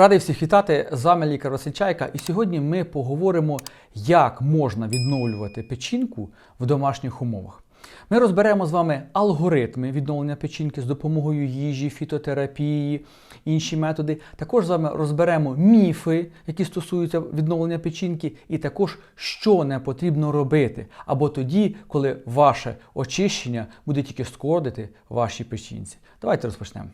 Радий всіх вітати з вами лікар Василь Чайка. І сьогодні ми поговоримо, як можна відновлювати печінку в домашніх умовах. Ми розберемо з вами алгоритми відновлення печінки з допомогою їжі, фітотерапії, інші методи. Також з вами розберемо міфи, які стосуються відновлення печінки, і також що не потрібно робити, або тоді, коли ваше очищення буде тільки шкодити вашій печінці. Давайте розпочнемо.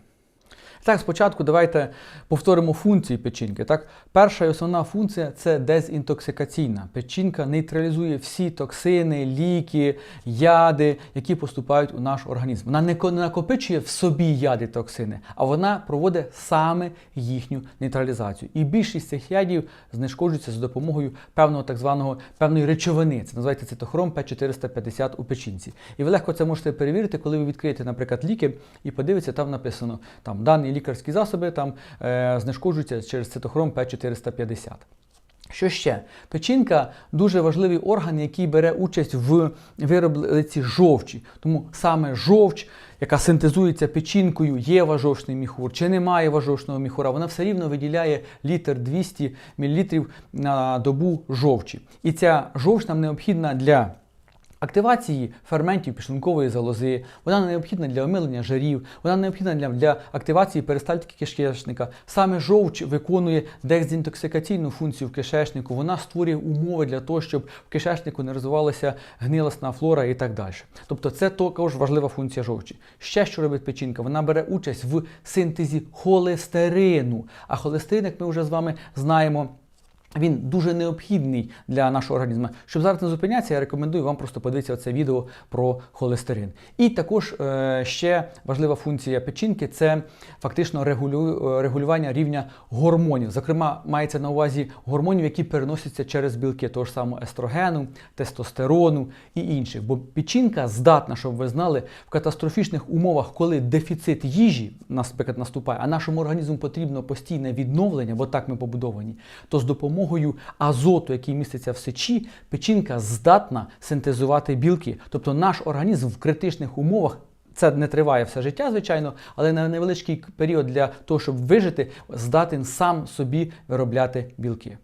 Так, спочатку давайте повторимо функції печінки. Так, перша і основна функція це дезінтоксикаційна. Печінка нейтралізує всі токсини, ліки, яди, які поступають у наш організм. Вона не накопичує в собі яди токсини, а вона проводить саме їхню нейтралізацію. І більшість цих ядів знешкоджується за допомогою певного так званого певної речовини. Це називається цитохром П450 у печінці. І ви легко це можете перевірити, коли ви відкриєте, наприклад, ліки і подивитеся, там написано там дані лікарські засоби там е, знешкоджуються через цитохром П450. Що ще? Печінка дуже важливий орган, який бере участь в виробленні жовчі. Тому саме жовч, яка синтезується печінкою, є важовчний міхур чи немає важовчного міхура, вона все рівно виділяє літр 200 мл на добу жовчі. І ця жовч нам необхідна для активації ферментів підшлункової залози, вона необхідна для омилення жирів, вона необхідна для, для активації перистальтики кишечника. Саме жовч виконує дезінтоксикаційну функцію в кишечнику, вона створює умови для того, щоб в кишечнику не розвивалася гнилосна флора і так далі. Тобто це також важлива функція жовчі. Ще що робить печінка? Вона бере участь в синтезі холестерину. А холестерин, як ми вже з вами знаємо, він дуже необхідний для нашого організму. Щоб зараз не зупинятися, я рекомендую вам просто подивитися це відео про холестерин. І також е, ще важлива функція печінки це фактично е, регулювання рівня гормонів. Зокрема, мається на увазі гормонів, які переносяться через білки, того ж самого естрогену, тестостерону і інших. Бо печінка здатна, щоб ви знали, в катастрофічних умовах, коли дефіцит їжі, наприклад, наступає, а нашому організму потрібно постійне відновлення, бо так ми побудовані, то з допомогою азоту, який міститься в сечі, печінка здатна синтезувати білки. Тобто наш організм в критичних умовах. Це не триває все життя, звичайно, але на невеличкий період для того, щоб вижити, здатен сам собі виробляти білки.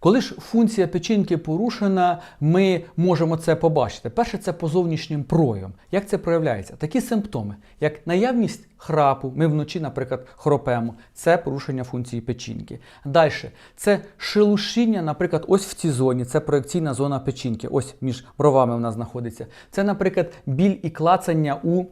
Коли ж функція печінки порушена, ми можемо це побачити. Перше, це по зовнішнім проявам. Як це проявляється? Такі симптоми, як наявність храпу, ми вночі, наприклад, хропемо, це порушення функції печінки. Далі, це шелушіння, наприклад, ось в цій зоні, це проекційна зона печінки, ось між бровами вона знаходиться. Це, наприклад, біль і клацання у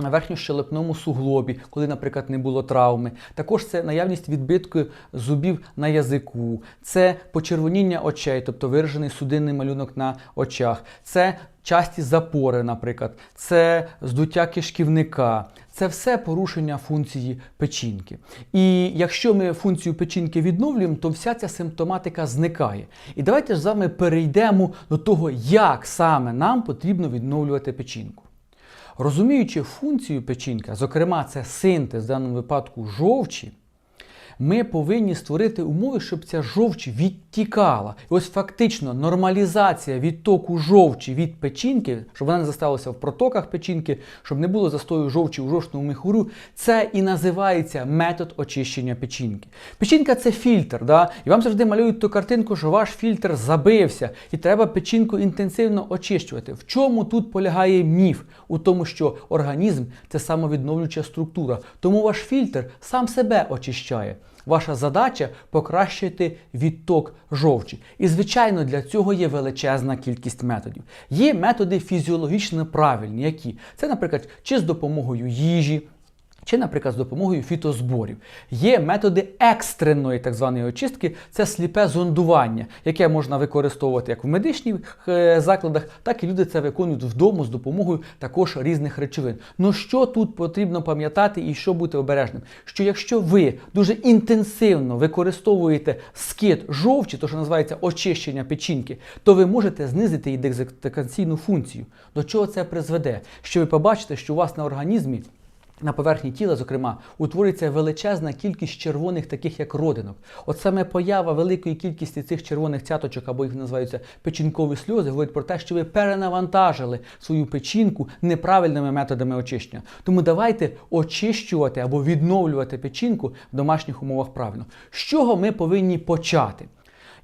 на верхньощелепному суглобі, коли, наприклад, не було травми. Також це наявність відбитку зубів на язику, це почервоніння очей, тобто виражений судинний малюнок на очах, це часті запори, наприклад, це здуття кишківника. Це все порушення функції печінки. І якщо ми функцію печінки відновлюємо, то вся ця симптоматика зникає. І давайте ж з вами перейдемо до того, як саме нам потрібно відновлювати печінку. Розуміючи функцію печінка, зокрема, це синтез в даному випадку жовчі, ми повинні створити умови, щоб ця жовч відтікала. І ось фактично нормалізація відтоку жовчі від печінки, щоб вона не засталася в протоках печінки, щоб не було застою жовчі у жовчному міхуру, це і називається метод очищення печінки. Печінка це фільтр, да? і вам завжди малюють ту картинку, що ваш фільтр забився, і треба печінку інтенсивно очищувати. В чому тут полягає міф? У тому, що організм це самовідновлююча структура, тому ваш фільтр сам себе очищає. Ваша задача покращити відток жовчі. І, звичайно, для цього є величезна кількість методів. Є методи фізіологічно правильні, які це, наприклад, чи з допомогою їжі. Чи, наприклад, з допомогою фітозборів. Є методи екстреної так званої очистки, це сліпе зондування, яке можна використовувати як в медичних е, закладах, так і люди це виконують вдома з допомогою також різних речовин. Ну що тут потрібно пам'ятати і що бути обережним? Що якщо ви дуже інтенсивно використовуєте скид жовчі, то що називається очищення печінки, то ви можете знизити її дезінтоксикаційну функцію. До чого це призведе? Що ви побачите, що у вас на організмі на поверхні тіла, зокрема, утворюється величезна кількість червоних, таких як родинок. От саме поява великої кількості цих червоних цяточок, або їх називаються печінкові сльози, говорить про те, що ви перенавантажили свою печінку неправильними методами очищення. Тому давайте очищувати або відновлювати печінку в домашніх умовах правильно. З чого ми повинні почати?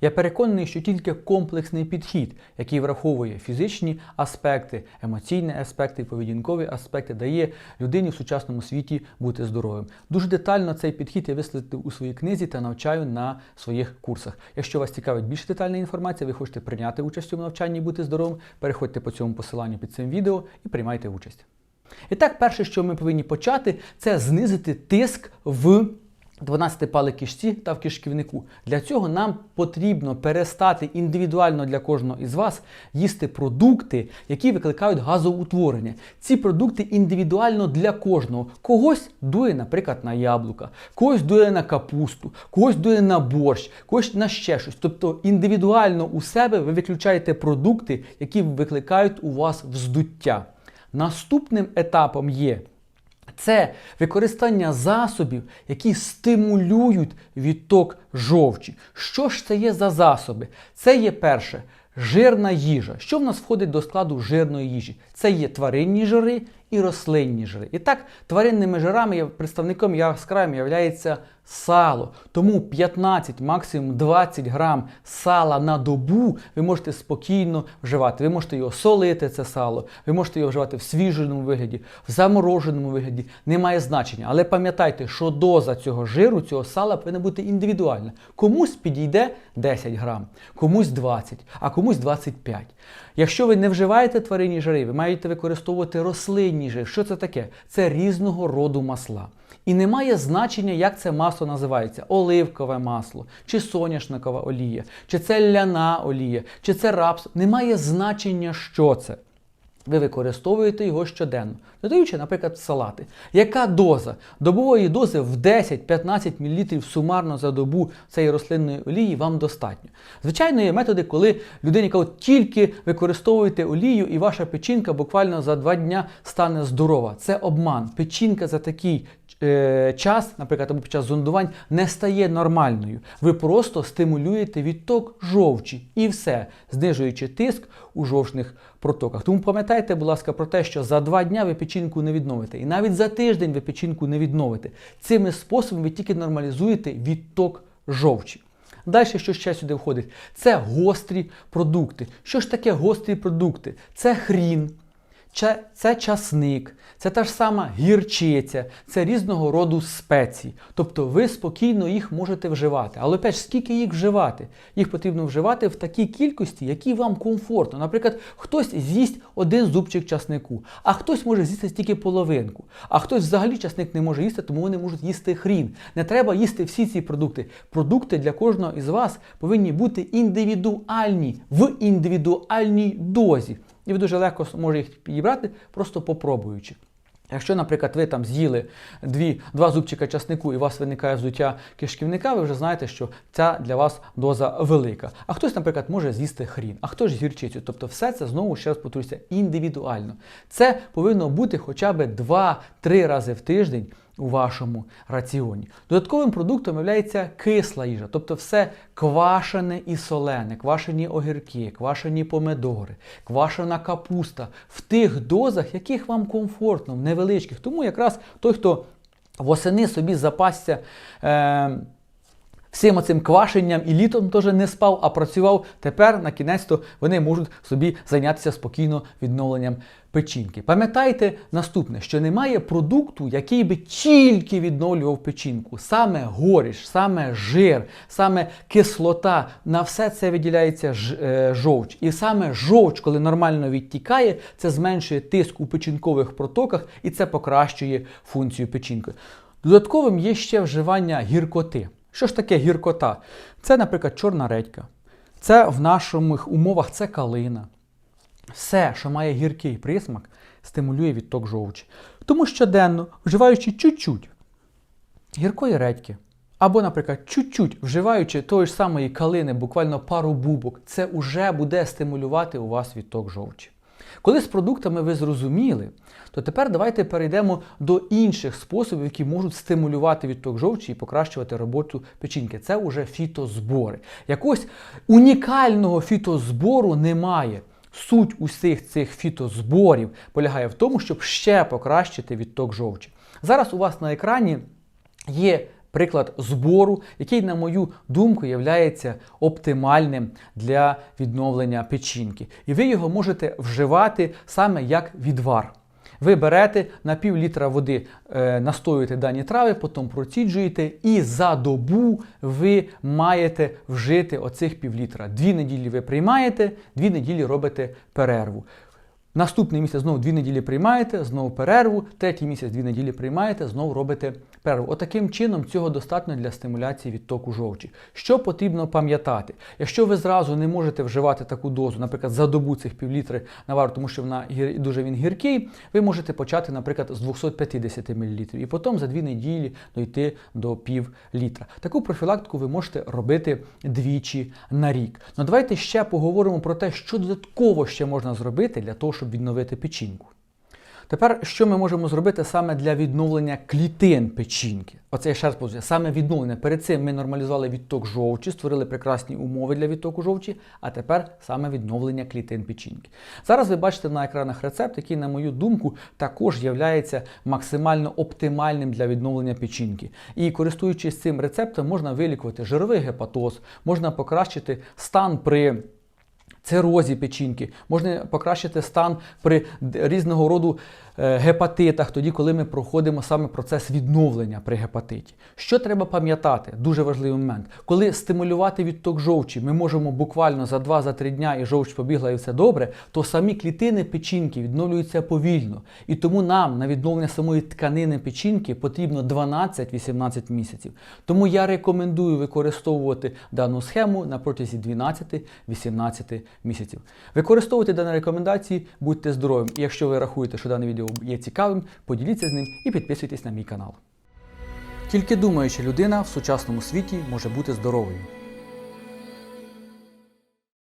Я переконаний, що тільки комплексний підхід, який враховує фізичні аспекти, емоційні аспекти, поведінкові аспекти, дає людині в сучасному світі бути здоровим. Дуже детально цей підхід я висловив у своїй книзі та навчаю на своїх курсах. Якщо вас цікавить більш детальна інформація, ви хочете прийняти участь у навчанні бути здоровим, переходьте по цьому посиланню під цим відео і приймайте участь. І так, перше, що ми повинні почати, це знизити тиск в 12 пали кишці та в кишківнику. Для цього нам потрібно перестати індивідуально для кожного із вас їсти продукти, які викликають газоутворення. Ці продукти індивідуально для кожного. Когось дує, наприклад, на яблука, когось дує на капусту, когось дує на борщ, когось на ще щось. Тобто індивідуально у себе ви виключаєте продукти, які викликають у вас вздуття. Наступним етапом є. Це використання засобів, які стимулюють відток жовчі. Що ж це є за засоби? Це є перше жирна їжа. Що в нас входить до складу жирної їжі? Це є тваринні жири і рослинні жири. І так, тваринними жирами представником яскравим є сало. Тому 15, максимум 20 грам сала на добу ви можете спокійно вживати. Ви можете його солити, це сало, ви можете його вживати в свіженому вигляді, в замороженому вигляді. Немає значення. Але пам'ятайте, що доза цього жиру, цього сала повинна бути індивідуальна. Комусь підійде 10 грам, комусь 20, а комусь 25. Якщо ви не вживаєте тваринні жири, ви маєте використовувати рослинні жири. Що це таке? Це різного роду масла. І немає значення, як це масло називається: оливкове масло, чи соняшникова олія, чи це ляна олія, чи це рапс. Немає значення, що це. Ви використовуєте його щоденно, додаючи, наприклад, салати. Яка доза? Добової дози в 10-15 мл сумарно за добу цієї рослинної олії вам достатньо. Звичайно, є методи, коли людині кажуть, тільки використовуєте олію, і ваша печінка буквально за два дня стане здорова. Це обман. Печінка за такий е, час, наприклад, або під час зондувань, не стає нормальною. Ви просто стимулюєте відток жовчі і все, знижуючи тиск у жовчних протоках. Тому пам'ятайте, будь ласка, про те, що за два дня ви печінку не відновите. І навіть за тиждень ви печінку не відновите. Цими способами ви тільки нормалізуєте відток жовчі. Далі, що ще сюди входить? Це гострі продукти. Що ж таке гострі продукти? Це хрін, це часник, це та ж сама гірчиця, це різного роду спеції. Тобто ви спокійно їх можете вживати. Але опять, ж, скільки їх вживати? Їх потрібно вживати в такій кількості, які вам комфортно. Наприклад, хтось з'їсть один зубчик часнику, а хтось може з'їсти тільки половинку, а хтось взагалі часник не може їсти, тому вони можуть їсти хрін. Не треба їсти всі ці продукти. Продукти для кожного із вас повинні бути індивідуальні в індивідуальній дозі. І ви дуже легко може їх підібрати, просто попробуючи. Якщо, наприклад, ви там з'їли дві, два зубчика часнику і у вас виникає вздуття кишківника, ви вже знаєте, що ця для вас доза велика. А хтось, наприклад, може з'їсти хрін, а хтось гірчицю. Тобто все це знову ще раз повторюся індивідуально. Це повинно бути хоча б 2-3 рази в тиждень у вашому раціоні. Додатковим продуктом є кисла їжа, тобто все квашене і солене, квашені огірки, квашені помидори, квашена капуста в тих дозах, яких вам комфортно, в невеличких. Тому якраз той, хто восени собі запасся. Е- Всім оцим квашенням і літом теж не спав, а працював. Тепер на кінець-то вони можуть собі зайнятися спокійно відновленням печінки. Пам'ятайте наступне, що немає продукту, який би тільки відновлював печінку. Саме горіш, саме жир, саме кислота. На все це виділяється е, жовч. І саме жовч, коли нормально відтікає, це зменшує тиск у печінкових протоках і це покращує функцію печінки. Додатковим є ще вживання гіркоти. Що ж таке гіркота? Це, наприклад, чорна редька. Це в наших умовах це калина. Все, що має гіркий присмак, стимулює відток жовчі. Тому щоденно, вживаючи чуть-чуть гіркої редьки, або, наприклад, чуть-чуть вживаючи тої ж самої калини, буквально пару бубок, це вже буде стимулювати у вас відток жовчі. Коли з продуктами ви зрозуміли, то тепер давайте перейдемо до інших способів, які можуть стимулювати відток жовчі і покращувати роботу печінки. Це уже фітозбори. Якогось унікального фітозбору немає. Суть усіх цих фітозборів полягає в тому, щоб ще покращити відток жовчі. Зараз у вас на екрані є приклад збору, який, на мою думку, є оптимальним для відновлення печінки. І ви його можете вживати саме як відвар. Ви берете на пів літра води, е, настоюєте дані трави, потім проціджуєте, і за добу ви маєте вжити оцих пів літра. Дві неділі ви приймаєте, дві неділі робите перерву. Наступний місяць знову дві неділі приймаєте, знову перерву, третій місяць дві неділі приймаєте, знову робите перерву. Отаким чином цього достатньо для стимуляції відтоку жовчі. Що потрібно пам'ятати? Якщо ви зразу не можете вживати таку дозу, наприклад, за добу цих півлітри навару, тому що вона дуже він гіркий, ви можете почати, наприклад, з 250 мл і потім за дві неділі дойти до пів літра. Таку профілактику ви можете робити двічі на рік. Ну давайте ще поговоримо про те, що додатково ще можна зробити для того, щоб відновити печінку. Тепер, що ми можемо зробити саме для відновлення клітин печінки? Оце я ще раз повторюю, саме відновлення. Перед цим ми нормалізували відток жовчі, створили прекрасні умови для відтоку жовчі, а тепер саме відновлення клітин печінки. Зараз ви бачите на екранах рецепт, який, на мою думку, також є максимально оптимальним для відновлення печінки. І користуючись цим рецептом, можна вилікувати жировий гепатоз, можна покращити стан при цирозі печінки, можна покращити стан при різного роду е, гепатитах, тоді, коли ми проходимо саме процес відновлення при гепатиті. Що треба пам'ятати? Дуже важливий момент. Коли стимулювати відток жовчі, ми можемо буквально за 2-3 дня і жовч побігла і все добре, то самі клітини печінки відновлюються повільно. І тому нам на відновлення самої тканини печінки потрібно 12-18 місяців. Тому я рекомендую використовувати дану схему на протязі 12-18 місяців. Використовуйте дані рекомендації, будьте здоровим. І якщо ви рахуєте, що дане відео є цікавим, поділіться з ним і підписуйтесь на мій канал. Тільки думаюча людина в сучасному світі може бути здоровою.